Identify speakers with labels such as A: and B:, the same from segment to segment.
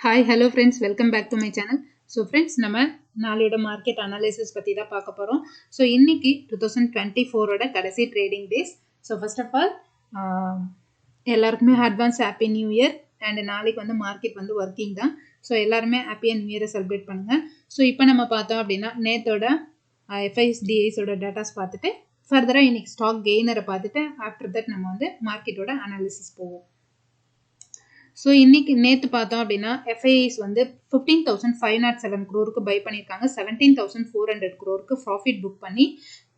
A: Hi hello friends welcome back to my channel so friends நம்ம நாளையோட market analysis பற்றி தான் பார்க்க போகிறோம் ஸோ இன்றைக்கி டூ தௌசண்ட் டுவெண்ட்டி ஃபோரோட கடைசி trading days so first of all எல்லாருக்குமே advance happy new year and நாளைக்கு வந்து மார்க்கெட் வந்து ஒர்க்கிங் தான். ஸோ எல்லாருமே ஹாப்பியாக நியூ இயரை செலிப்ரேட் பண்ணுங்கள் ஸோ இப்போ நம்ம பார்த்தோம் அப்படின்னா நேத்தோட எஃப்ஐஎஸ்டிஐஸோட டேட்டாஸ் பார்த்துட்டு ஃபர்தராக இன்றைக்கி ஸ்டாக் கெய்னரை பார்த்துட்டு ஆஃப்டர் தட் நம்ம வந்து மார்க்கெட்டோட அனாலிசிஸ் போவோம். ஸோ இன்னைக்கு நேற்று பார்த்தோம் அப்படின்னா எஃப்ஐஸ் வந்து fifteen thousand five naught seven க்ரோருக்கு buy பண்ணியிருக்காங்க. செவன்டீன் தௌசண்ட் ஃபோர் ஹண்ட்ரட் குரோருக்கு ப்ராஃபிட் புக் பண்ணி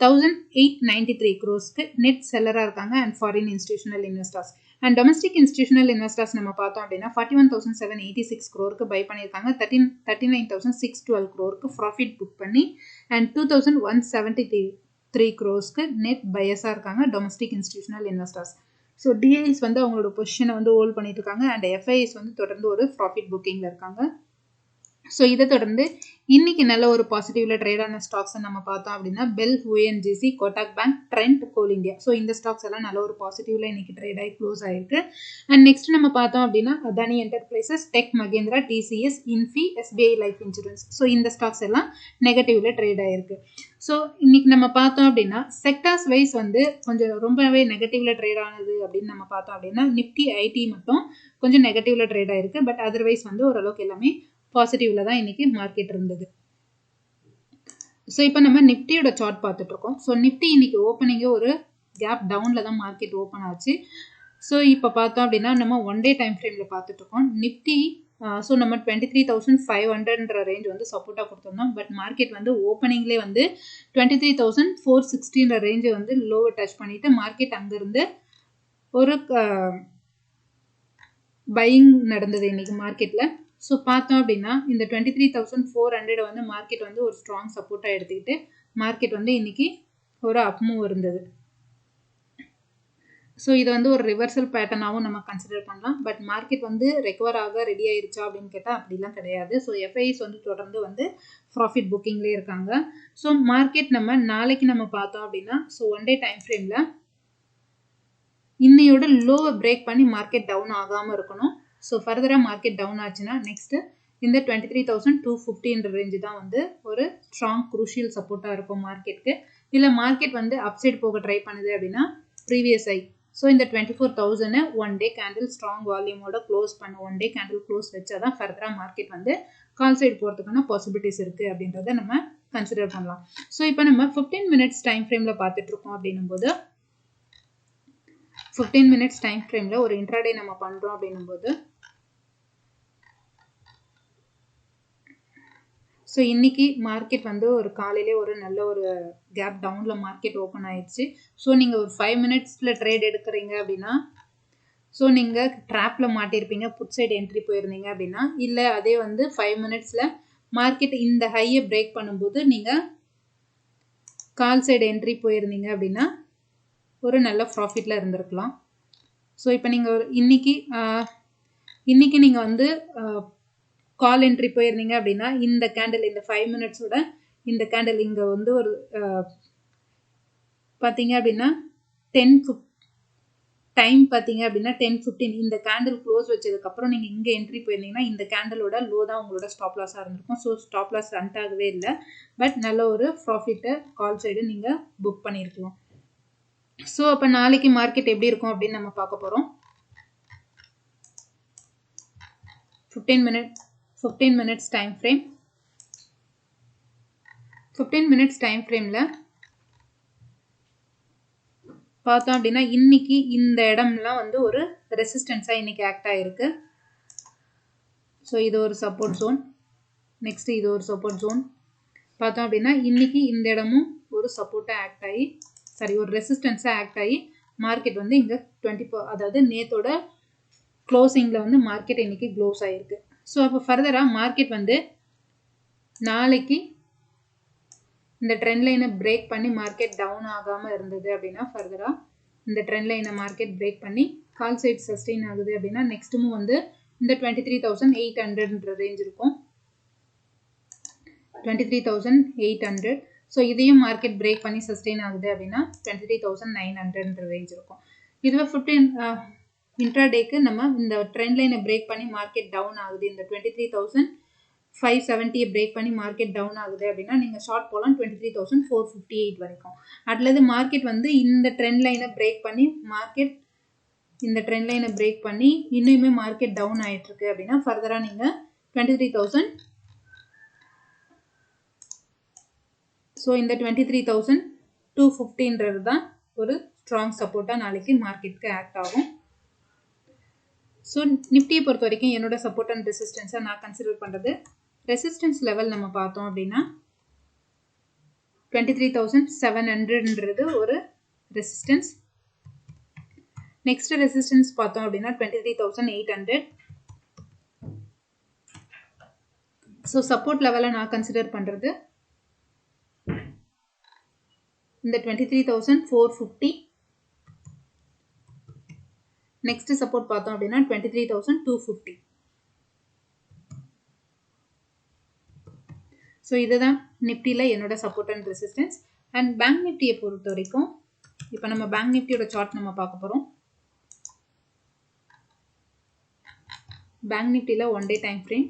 A: தௌசண்ட் எயிட் நைன்டி த்ரீ க்ரோஸ்க்கு நெட் செல்லராக இருக்காங்க and foreign institutional investors and domestic institutional investors நம்ம பார்த்தோம் அப்படின்னா forty one thousand seven eighty six க்ரோருக்கு buy பண்ணியிருக்காங்க. Thirteen thirty nine thousand six twelve க்ரோருக்கு profit book பண்ணி and two thousand one seventy three three க்ரோஸ்க்கு net பயஸாக இருக்காங்க domestic institutional investors so DIIs வந்து அவங்களோட பொசிஷனை வந்து ஹோல்ட் பண்ணிட்டு இருக்காங்க. அண்ட் எஃப்ஐஎஸ் வந்து தொடர்ந்து ஒரு ப்ராஃபிட் புக்கிங்கில் இருக்காங்க. ஸோ இதை தொடர்ந்து இன்னைக்கு நல்ல ஒரு பாசிட்டிவ்ல ட்ரேட் ஆன ஸ்டாக்ஸை நம்ம பார்த்தோம் அப்படின்னா BEL ONGC Kotak bank Trent coal India so இந்த ஸ்டாக்ஸ் எல்லாம் நல்ல ஒரு பாசிட்டிவ்ல இன்னைக்கு ட்ரேட் ஆகி க்ளோஸ் ஆயிருக்கு. அண்ட் நெக்ஸ்ட் நம்ம பார்த்தோம் அப்படின்னா Adani enterprises tech Mahindra TCS Infy SBI life insurance so இந்த ஸ்டாக்ஸ் எல்லாம் நெகட்டிவ்ல ட்ரேட் ஆயிருக்கு. ஸோ இன்னைக்கு நம்ம பார்த்தோம் அப்படின்னா செக்டார்ஸ் வைஸ் வந்து கொஞ்சம் ரொம்பவே நெகட்டிவ்ல ட்ரேட் ஆனது அப்படின்னு நம்ம பார்த்தோம் அப்படின்னா நிப்டி ஐடி மட்டும் கொஞ்சம் நெகட்டிவ்ல ட்ரேட் ஆயிருக்கு. பட் அதர்வைஸ் வந்து ஓரளவுக்கு எல்லாமே பாசிட்டிவ்ல தான் இன்னைக்கு மார்க்கெட் இருந்தது. ஸோ இப்போ நம்ம நிப்டியோட சார்ட் பார்த்துட்டு இருக்கோம் ஸோ நிப்டி இன்னைக்கு ஓப்பனிங்கே ஒரு கேப் டவுனில் தான் மார்க்கெட் ஓப்பன் ஆச்சு. ஸோ இப்போ பார்த்தோம் அப்படின்னா நம்ம ஒன் டே டைம் ஃப்ரேமில் பார்த்துட்டு இருக்கோம் நிப்டி ஸோ நம்ம டுவெண்ட்டி த்ரீ தௌசண்ட் ஃபைவ் ஹண்ட்ரட்ன்ற ரேஞ்ச் வந்து சப்போர்ட்டாக கொடுத்துருந்தோம். பட் மார்க்கெட் வந்து ஓப்பனிங்லேயே வந்து டுவெண்ட்டி த்ரீ தௌசண்ட் ஃபோர் சிக்ஸ்டின்ற ரேஞ்சை வந்து லோவை டச் பண்ணிவிட்டு மார்க்கெட் அங்கேருந்து ஒரு பையிங் நடந்தது இன்றைக்கி மார்க்கெட்டில் ஸோ பார்த்தோம் அப்படின்னா இந்த twenty three thousand four hundred வந்து மார்க்கெட் வந்து ஒரு ஸ்ட்ராங் சப்போர்ட்டாக எடுத்துக்கிட்டு மார்க்கெட் வந்து இன்றைக்கி ஒரு அப்மூவ் இருந்தது. ஸோ இது வந்து ஒரு ரிவர்சல் பேட்டர்னாகவும் நம்ம கன்சிடர் பண்ணலாம். பட் மார்க்கெட் வந்து ரெக்கவர் ஆக ரெடி ஆயிருச்சா அப்படின்னு கேட்டால் அப்படிலாம் கிடையாது. ஸோ எஃப்ஐஸ் வந்து தொடர்ந்து வந்து ப்ராஃபிட் புக்கிங்லேயே இருக்காங்க. ஸோ மார்க்கெட் நம்ம நாளைக்கு நம்ம பார்த்தோம் அப்படின்னா ஸோ ஒன் டே டைம் ஃப்ரேமில் இன்னையோட லோவை பிரேக் பண்ணி மார்க்கெட் டவுன் ஆகாமல் இருக்கணும். ஸோ ஃபர்தராக மார்க்கெட் டவுன் ஆச்சுன்னா நெக்ஸ்ட்டு இந்த டுவெண்ட்டி த்ரீ தௌசண்ட் டூ ஃபிஃப்டின்ற ரேஞ்சு தான் வந்து ஒரு ஸ்ட்ராங் குரூஷியல் சப்போர்ட்டாக இருக்கும் மார்க்கெட்டுக்கு இல்லை மார்க்கெட் வந்து அப்சைட் போக ட்ரை பண்ணுது அப்படின்னா ப்ரீவியஸ் ஐ ஸோ இந்த twenty four thousand one day candle strong வால்யூமோட close பண்ண. ஒன் டே கேண்டில் க்ளோஸ் வச்சா தான் ஃபர்தராக மார்க்கெட் வந்து கால் சைடு போகிறதுக்கான பாசிபிலிட்டிஸ் இருக்குது அப்படின்றத நம்ம கன்சிடர் பண்ணலாம். ஸோ இப்போ நம்ம ஃபிஃப்டீன் மினிட்ஸ் டைம் ஃப்ரேமில் பார்த்துட்ருக்கோம் அப்படின்னும் போது ஃபிஃப்டீன் மினிட்ஸ் டைம் ஃப்ரேமில் ஒரு இன்ட்ராடே நம்ம பண்ணுறோம் அப்படின்னும் போது ஸோ இன்றைக்கி மார்க்கெட் வந்து ஒரு காலையிலே ஒரு நல்ல ஒரு கேப் டவுனில் மார்க்கெட் ஓப்பன் ஆயிடுச்சு. ஸோ நீங்கள் ஒரு ஃபைவ் மினிட்ஸில் ட்ரேட் எடுக்கிறீங்க அப்படின்னா ஸோ நீங்கள் ட்ராப்பில் மாட்டியிருப்பீங்க புட் சைடு என்ட்ரி போயிருந்தீங்க அப்படின்னா இல்லை அதே வந்து ஃபைவ் மினிட்ஸில் மார்க்கெட் இந்த ஹையை பிரேக் பண்ணும்போது நீங்கள் கால் சைடு என்ட்ரி போயிருந்தீங்க அப்படின்னா ஒரு நல்ல ப்ராஃபிட்டில் இருந்திருக்கலாம். ஸோ இப்போ நீங்கள் ஒரு இன்றைக்கி இன்றைக்கி நீங்கள் வந்து கால் என்ட்ரி போயிருந்தீங்க அப்படின்னா இந்த கேண்டில் இந்த ஃபைவ் மினிட்ஸோட இந்த கேண்டில் இங்கே வந்து ஒரு பார்த்தீங்க அப்படின்னா டென் ஃபிஃப் டைம் பார்த்தீங்க அப்படின்னா டென் ஃபிஃப்டீன் இந்த கேண்டில் க்ளோஸ் வச்சதுக்கப்புறம் நீங்கள் இங்கே என்ட்ரி போயிருந்தீங்கன்னா இந்த கேண்டிலோட லோ தான் உங்களோட ஸ்டாப் லாஸாக இருந்திருக்கும். ஸோ ஸ்டாப் லாஸ் ரன் ஆகவே இல்லை. பட் நல்ல ஒரு ப்ராஃபிட்டை கால் சைடு நீங்கள் புக் பண்ணியிருக்கலாம். ஸோ அப்போ நாளைக்கு மார்க்கெட் எப்படி இருக்கும் அப்படின்னு நம்ம பார்க்க போகிறோம் fifteen minute fifteen minutes time frame fifteen minutes time ஃப்ரேமில் பார்த்தோம் அப்படின்னா இன்னைக்கு இந்த இடம்லாம் வந்து ஒரு ரெசிஸ்டன்ஸாக இன்னைக்கு ஆக்ட் ஆகிருக்கு ஸோ இது ஒரு சப்போர்ட் ஜோன் நெக்ஸ்ட் இது ஒரு சப்போர்ட் ஜோன் பார்த்தோம் அப்படின்னா இன்னைக்கு இந்த இடமும் ஒரு சப்போர்ட்டாக ஆக்ட் ஆகி சாரி ஒரு ரெசிஸ்டன்ஸாக ஆக்ட் ஆகி மார்க்கெட் வந்து இங்கே டுவெண்ட்டி ஃபோர் அதாவது நேத்தோட க்ளோசிங்கில் வந்து மார்க்கெட் இன்றைக்கி க்ளோஸ் ஆகிருக்கு ஸோ அப்போ ஃபர்தராக மார்க்கெட் வந்து நாளைக்கு இந்த ட்ரெண்ட் லைனை பிரேக் பண்ணி மார்க்கெட் டவுன் ஆகாமல் இருந்தது அப்படின்னா ஃபர்தராக இந்த ட்ரெண்ட் லைனை மார்க்கெட் பிரேக் பண்ணி கால் சைட் சஸ்டெயின் ஆகுது அப்படின்னா நெக்ஸ்ட்டுமும் வந்து இந்த டுவெண்ட்டி த்ரீ தௌசண்ட் எயிட் ஹண்ட்ரட்ன்ற ரேஞ்ச் இருக்கும். Twenty three thousand eight hundred so இதையும் மார்க்கெட் பிரேக் பண்ணி சஸ்டெயின் ஆகுது அப்படின்னா டுவெண்ட்டி த்ரீ தௌசண்ட் நைன் ஹண்ட்ரட்ன்ற ரேஞ்ச் இருக்கும். இதுவே ஃபிஃப்டீன் இன்ட்ராடேக்கு நம்ம இந்த ட்ரெண்ட் லைனை பிரேக் பண்ணி மார்க்கெட் டவுன் ஆகுது. இந்த டுவெண்ட்டி த்ரீ தௌசண்ட் ஃபைவ் செவன்ட்டியை பிரேக் பண்ணி மார்க்கெட் டவுன் ஆகுது அப்படின்னா நீங்கள் ஷார்ட் போகலாம் twenty three thousand four fifty eight வரைக்கும். அதுலேருந்து மார்க்கெட் வந்து இந்த ட்ரெண்ட் லைனை பிரேக் பண்ணி மார்க்கெட் இந்த ட்ரெண்ட் லைனை பிரேக் பண்ணி இன்னுமே மார்க்கெட் டவுன் ஆகிட்டுருக்கு அப்படின்னா ஃபர்தராக நீங்கள் டுவெண்ட்டி த்ரீ தௌசண்ட் ஸோ இந்த டுவெண்ட்டி த்ரீ தௌசண்ட் டூ ஃபிஃப்டின்றது தான் ஒரு ஸ்ட்ராங் சப்போர்ட்டாக நாளைக்கு மார்க்கெட்டுக்கு ஆக்ட் ஆகும். ஸோ நிஃப்டியை பொறுத்த வரைக்கும் என்னோட சப்போர்ட் அண்ட் ரெசிஸ்டன்ஸை நான் கன்சிடர் பண்ணுறது ரெசிஸ்டன்ஸ் லெவல் நம்ம பார்த்தோம் அப்படின்னா டுவெண்ட்டி த்ரீ தௌசண்ட் செவன் ஹண்ட்ரட்ன்றது ஒரு ரெசிஸ்டன்ஸ் நெக்ஸ்ட் ரெசிஸ்டன்ஸ் பார்த்தோம் அப்படின்னா twenty three thousand eight hundred so support லெவலை நான் கன்சிடர் பண்ணுறது இந்த twenty three thousand four fifty next support பார்த்தோம் அப்படின்னா twenty three thousand two fifty so இதுதான் நிஃப்டியில் என்னோட support and resistance and bank நிஃப்டியை பொறுத்த வரைக்கும் இப்போ நம்ம பேங்க் நிஃப்டியோட சார்ட் நம்ம பார்க்க போகிறோம் பேங்க் நிஃப்டியில் one day time frame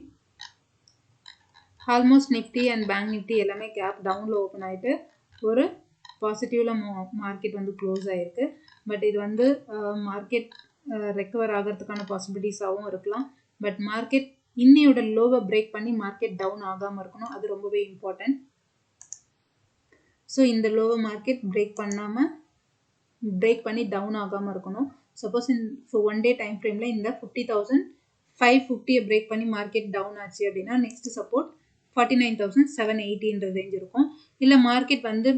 A: almost Nifty and bank Nifty எல்லாமே கேப் டவுனில் ஓப்பன் ஆகிட்டு ஒரு பாசிட்டிவில் மார்க்கெட் வந்து க்ளோஸ் ஆகிருக்கு பட் இது வந்து மார்க்கெட் ரெக்கவர் ஆகிறதுக்கான பாசிபிலிட்டிஸாகவும் இருக்கலாம். பட் மார்க்கெட் இன்னையோட லோவை பிரேக் பண்ணி மார்க்கெட் டவுன் ஆகாமல் இருக்கணும். அது ரொம்பவே இம்பார்ட்டன்ட் ஸோ இந்த லோவை மார்க்கெட் பிரேக் பண்ணாமல் பிரேக் பண்ணி டவுன் ஆகாமல் இருக்கணும். சப்போஸ் இந்த ஒன் டே டைம் ஃப்ரேமில் இந்த ஃபிஃப்டி தௌசண்ட் ஃபைவ் ஃபிஃப்டியை பிரேக் பண்ணி மார்க்கெட் டவுன் ஆச்சு அப்படின்னா next support forty nine thousand seven எயிட்டின்ற range இருக்கும். இல்லை மார்க்கெட் வந்து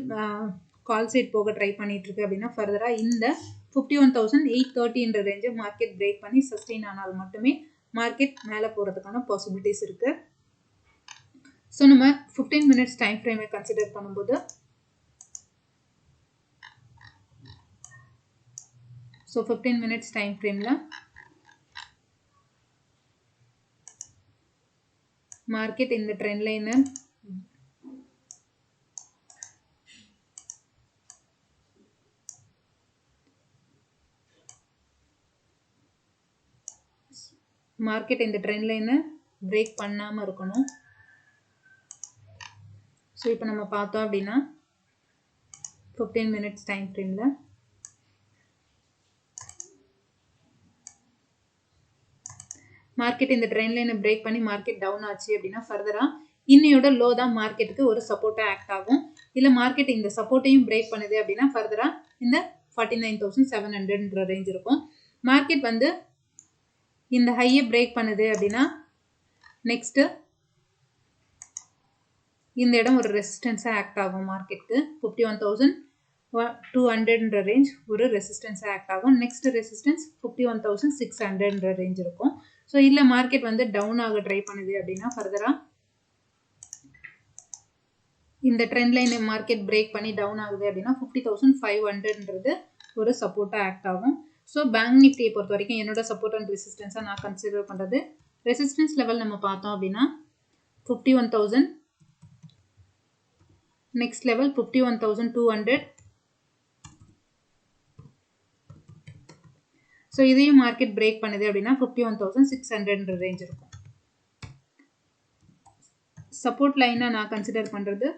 A: கால் சைட் போக ட்ரை பண்ணிட்டு இருக்கு அப்படின்னா ஃபர்தராக இந்த ஃபிஃப்டி ஒன் தௌசண்ட் எயிட் தேர்ட்டின்ற ரேஞ்சை மார்க்கெட் பிரேக் பண்ணி சஸ்டெயின் ஆனால் மட்டுமே மார்க்கெட் மேலே போகிறதுக்கான பாசிபிலிட்டிஸ் இருக்குது ஸோ நம்ம ஃபிஃப்டீன் மினிட்ஸ் டைம் ஃப்ரேமை கன்சிடர் பண்ணும்போது ஸோ ஃபிஃப்டீன் மினிட்ஸ் டைம் ஃப்ரேமில் மார்க்கெட் இந்த ட்ரெண்ட் லைனை மார்க்கெட் இந்த ட்ரெண்ட் லைனை பிரேக் பண்ணாமல் இருக்கணும். ஸோ இப்போ நம்ம பார்த்தோம் அப்படின்னா ஃபிஃப்டீன் மினிட்ஸ் டைம் ஃப்ரேமில் மார்க்கெட் இந்த ட்ரெண்ட் லைனை பிரேக் பண்ணி மார்க்கெட் டவுன் ஆச்சு அப்படின்னா ஃபர்தராக இன்னையோட லோ தான் மார்க்கெட்டுக்கு ஒரு சப்போர்ட்டாக ஆக்ட் ஆகும். இல்லை மார்க்கெட் இந்த சப்போர்ட்டையும் பிரேக் பண்ணுது அப்படின்னா ஃபர்தராக இந்த ஃபார்ட்டி நைன் தௌசண்ட் செவன் ஹண்ட்ரட்ன்ற ரேஞ்ச் இருக்கும். மார்க்கெட் வந்து இந்த ஹையை பிரேக் பண்ணுது அப்படின்னா நெக்ஸ்ட்டு இந்த இடம் ஒரு ரெசிஸ்டன்ஸாக ஆக்ட் ஆகும் மார்க்கெட்டுக்கு ஃபிஃப்டி ஒன் தௌசண்ட் டூ ஹண்ட்ரட்ன்ற ரேஞ்ச் ஒரு ரெசிஸ்டன்ஸாக ஆக்ட் ஆகும். Next resistance fifty one thousand six ஹண்ட்ரட்ன்ற range இருக்கும். ஸோ இல்லை மார்க்கெட் வந்து டவுன் ஆக ட்ரை பண்ணுது அப்படின்னா ஃபர்தராக இந்த ட்ரெண்ட் லைன் மார்க்கெட் பிரேக் பண்ணி டவுன் ஆகுது அப்படின்னா ஃபிஃப்டி தௌசண்ட் ஃபைவ் ஹண்ட்ரட்ன்றது ஒரு சப்போர்ட்டாக ஆக்ட் ஆகும். ஸோ பேங்க் நிஃப்டியை பொறுத்த வரைக்கும் என்னோட சப்போர்ட் அண்ட் ரெசிஸ்டன்ஸாக நான் கன்சிடர் பண்ணுறது ரெசிஸ்டன்ஸ் லெவல் நம்ம பார்த்தோம் அப்படின்னா fifty one thousand next level fifty one thousand two hundred so இதையும் மார்க்கெட் பிரேக் பண்ணுது அப்படின்னா ஃபிஃப்டி ஒன் தௌசண்ட் சிக்ஸ் ஹண்ட்ரட்ன்ற ரேஞ்ச் இருக்கும். சப்போர்ட் லைனாக நான் கன்சிடர் பண்ணுறது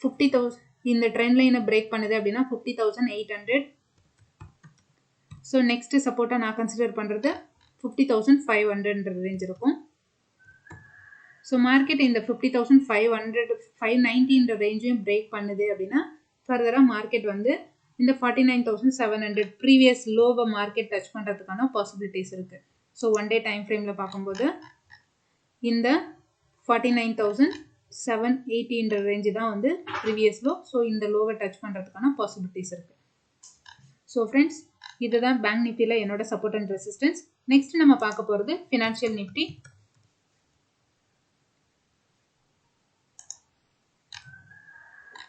A: ஃபிஃப்டி தௌசண்ட் இந்த ட்ரெண்ட் லைனை பிரேக் பண்ணுது அப்படின்னா fifty thousand eight hundred so next சப்போர்ட்டாக நான் கன்சிடர் பண்ணுறது ஃபிஃப்டி தௌசண்ட் ஃபைவ் ஹண்ட்ரட்ன்ற ரேஞ்ச் இருக்கும். ஸோ மார்க்கெட் இந்த fifty thousand five hundred five நைன்டின்ற ரேஞ்சையும் பிரேக் பண்ணுது அப்படின்னா ஃபர்தராக மார்க்கெட் வந்து இந்த forty nine thousand seven hundred previous லோவை market touch பண்ணுறதுக்கான பாசிபிலிட்டிஸ் இருக்குது ஸோ ஒன் டே டைம் ஃப்ரேமில் பார்க்கும்போது இந்த ஃபார்ட்டி நைன் தௌசண்ட் செவன் எயிட்டின்ற ரேஞ்சு தான் வந்து ப்ரீவியஸ் லோ ஸோ இந்த லோவை டச் பண்ணுறதுக்கான பாசிபிலிட்டிஸ் இருக்குது ஸோ ஃப்ரெண்ட்ஸ் இதுதான் பேங்க் நிஃப்டியில் என்னோட சப்போர்ட் அண்ட் ரெசிஸ்டன்ஸ் நெக்ஸ்ட் நம்ம பார்க்க போகிறது ஃபினான்ஷியல் நிஃப்டி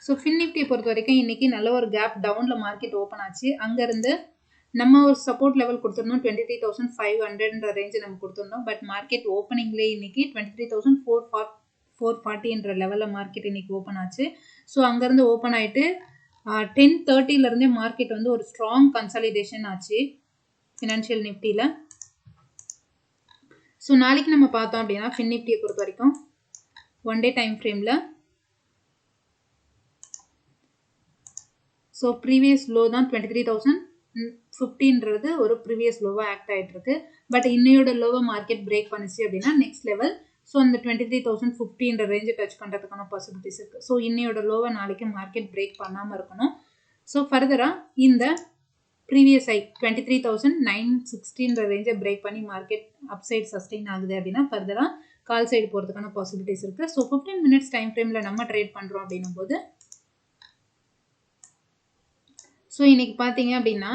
A: ஸோ ஃபின் நிஃப்டியை பொறுத்த வரைக்கும் இன்றைக்கி நல்ல ஒரு கேப் டவுனில் மார்க்கெட் ஓப்பன் ஆச்சு. அங்கேருந்து நம்ம ஒரு சப்போர்ட் லெவல் கொடுத்துருந்தோம் டுவெண்ட்டி த்ரீ தௌசண்ட் ஃபைவ் ஹண்ட்ரட்ன்ற ரேஞ்சு நம்ம கொடுத்துருந்தோம். பட் மார்க்கெட் ஓப்பனிங்லேயே இன்னைக்கு twenty three thousand four four four ஃபார்ட்டின்ற லெவலில் மார்க்கெட் இன்னைக்கு ஓப்பன் ஆச்சு. ஸோ அங்கேருந்து ஓப்பன் ஆகிட்டு டென் தேர்ட்டிலேருந்தே மார்க்கெட் வந்து ஒரு ஸ்ட்ராங் கன்சாலிடேஷன் ஆச்சு ஃபினான்ஷியல் நிஃப்டியில் ஸோ நாளைக்கு நம்ம பார்த்தோம் அப்படின்னா ஃபின் நிஃப்டியை பொறுத்த வரைக்கும் ஒன் டே டைம் ஃப்ரேமில் ஸோ ப்ரீவியஸ் லோ தான் டுவெண்ட்டி த்ரீ தௌசண்ட் ஃபிஃப்டின்றது ஒரு ப்ரீவியஸ் லோவாக ஆக்ட் ஆகிட்டு இருக்கு பட் இன்னையோட லோவை மார்க்கெட் பிரேக் பண்ணிச்சு அப்படின்னா நெக்ஸ்ட் லெவல் ஸோ அந்த டுவெண்ட்டி த்ரீ தௌசண்ட் ஃபிஃப்டின்ற ரேஞ்சை டச் பண்ணுறதுக்கான பாசிபிலிட்டிஸ் இருக்குது ஸோ இன்னையோட லோவை நாளைக்கு மார்க்கெட் பிரேக் பண்ணாமல் இருக்கணும். ஸோ ஃபர்தராக இந்த previous high twenty three thousand nine சிக்ஸ்டின்ற ரேஞ்சை பிரேக் பண்ணி மார்க்கெட் அப் சைட் சஸ்டெயின் ஆகுது அப்படின்னா ஃபர்தராக கால் சைடு போகிறதுக்கான பாசிபிலிட்டிஸ் இருக்குது ஸோ ஃபிஃப்டீன் மினிட்ஸ் டைம் ஃப்ரேமில் நம்ம ட்ரேட் பண்ணுறோம் அப்படின்னும் போது ஸோ இன்றைக்கி பார்த்தீங்க அப்படின்னா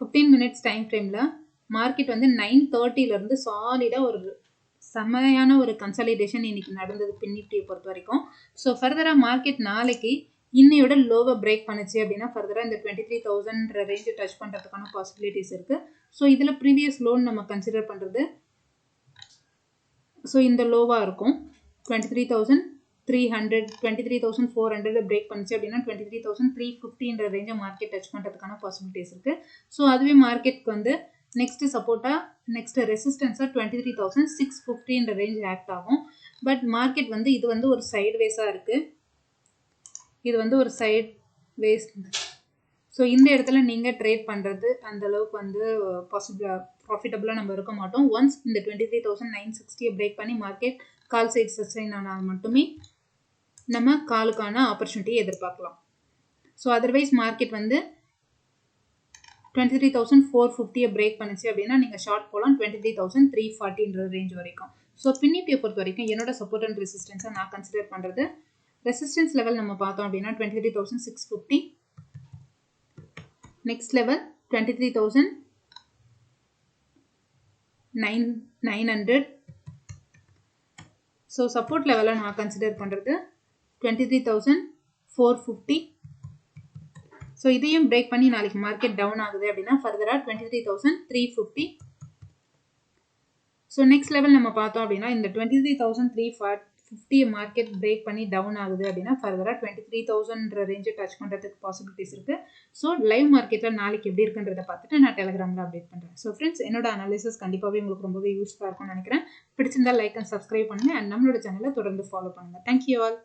A: ஃபிஃப்டீன் மினிட்ஸ் டைம் ஃப்ரேமில் மார்க்கெட் வந்து நைன் தேர்ட்டிலேருந்து சாலிடாக ஒரு செம்மையான ஒரு கன்சாலிடேஷன் இன்னைக்கு நடந்தது பின் நிஃப்டியை பொறுத்த வரைக்கும். ஸோ ஃபர்தராக மார்க்கெட் நாளைக்கு இன்னையோட லோவை பிரேக் பண்ணுச்சு அப்படின்னா ஃபர்தராக இந்த டுவெண்ட்டி த்ரீ தௌசண்ட் ரேஞ்சை டச் பண்ணுறதுக்கான பாசிபிலிட்டிஸ் இருக்குது ஸோ இதில் ப்ரீவியஸ் லோன் நம்ம கன்சிடர் பண்ணுறது ஸோ இந்த லோவாக இருக்கும். Twenty three thousand three hundred twenty three thousand four hundred break பண்ணிச்சு அப்படின்னா டுவெண்ட்டி த்ரீ தௌசண்ட் த்ரீ ஃபிஃப்டின்ற ரேஞ்சை மார்க்கெட் டச் பண்ணுறதுக்கான பாசிபிலிட்டிஸ் இருக்குது ஸோ அதுவே மார்க்கெட்க்கு வந்து நெக்ஸ்ட் சப்போர்ட்டாக நெக்ஸ்ட் ரெசிஸ்டன்ஸாக டுவெண்ட்டி த்ரீ தௌசண்ட் சிக்ஸ் ஃபிஃப்டின்ற ரேஞ்ச் ஆக்ட் ஆகும். பட் மார்க்கெட் வந்து இது வந்து ஒரு சைட் வேஸாக இருக்குது இது வந்து ஒரு சைட் வேஸ் ஸோ இந்த இடத்துல நீங்கள் ட்ரேட் பண்ணுறது அந்த அளவுக்கு வந்து பாசிபிளாக ப்ராஃபிட்டபுளாக நம்ம இருக்க மாட்டோம். ஒன்ஸ் இந்த டுவெண்ட்டி த்ரீ தௌசண்ட் நைன் சிக்ஸ்டியை பிரேக் பண்ணி மார்க்கெட் கால் சைட் சஸ்டைன் ஆனால் மட்டுமே நம்ம காலுக்கான ஆப்பர்ச்சுனிட்டியை எதிர்பார்க்கலாம். ஸோ அதர்வைஸ் மார்க்கெட் வந்து டுவெண்ட்டி த்ரீ தௌசண்ட் ஃபோர் ஃபிஃப்டியை பிரேக் பண்ணிச்சு அப்படின்னா நீங்கள் ஷார்ட் போகலாம் டுவெண்ட்டி த்ரீ தௌசண்ட் த்ரீ ஃபார்ட்டின்ற ரேஞ்ச் வரைக்கும். ஸோ பின்னிப்பியை பொறுத்த வரைக்கும் என்னோட சப்போர்ட் அண்ட் ரெசிஸ்டன்ஸை நான் கன்சிடர் பண்ணுறது ரெசிஸ்டன்ஸ் லெவல் நம்ம பார்த்தோம் அப்படின்னா twenty three thousand six fifty next level twenty three thousand nine nine hundred so support லெவலை நான் கன்சிடர் பண்ணுறது twenty three thousand four fifty so இதையும் பிரேக் பண்ணி நாளைக்கு மார்க்கெட் டவுன் ஆகுது அப்படின்னா ஃபர்தராக twenty three thousand three fifty so next level நம்ம பார்த்தோம் அப்படின்னா இந்த twenty three thousand three fifty market break பண்ணி டவுன் ஆகுது அப்படின்னா ஃபர்தராக டுவெண்ட்டி த்ரீ தௌசண்ட்ற ரேஞ்சை டச் பண்ணுறதுக்கு பாசிபிலிட்டிஸ் இருக்குது ஸோ லைவ் மார்க்கெட்டில் நாளைக்கு எப்படி இருக்குன்றதை பார்த்துட்டு நான் டெலிகிராமில் அப்டேட் பண்ணுறேன் ஸோ ஃப்ரெண்ட்ஸ் என்னோட அனாலிசிஸ் கண்டிப்பாகவே உங்களுக்கு ரொம்பவே யூஸ்ஃபுல்லாக இருக்கும்னு நினைக்கிறேன். பிடிச்சிருந்தா லைக் அண்ட் சப்ஸ்கிரைப் பண்ணுங்கள் அண்ட் நம்மளோட சேனலை தொடர்ந்து ஃபாலோ பண்ணுங்கள் தேங்க்யூ ஆல்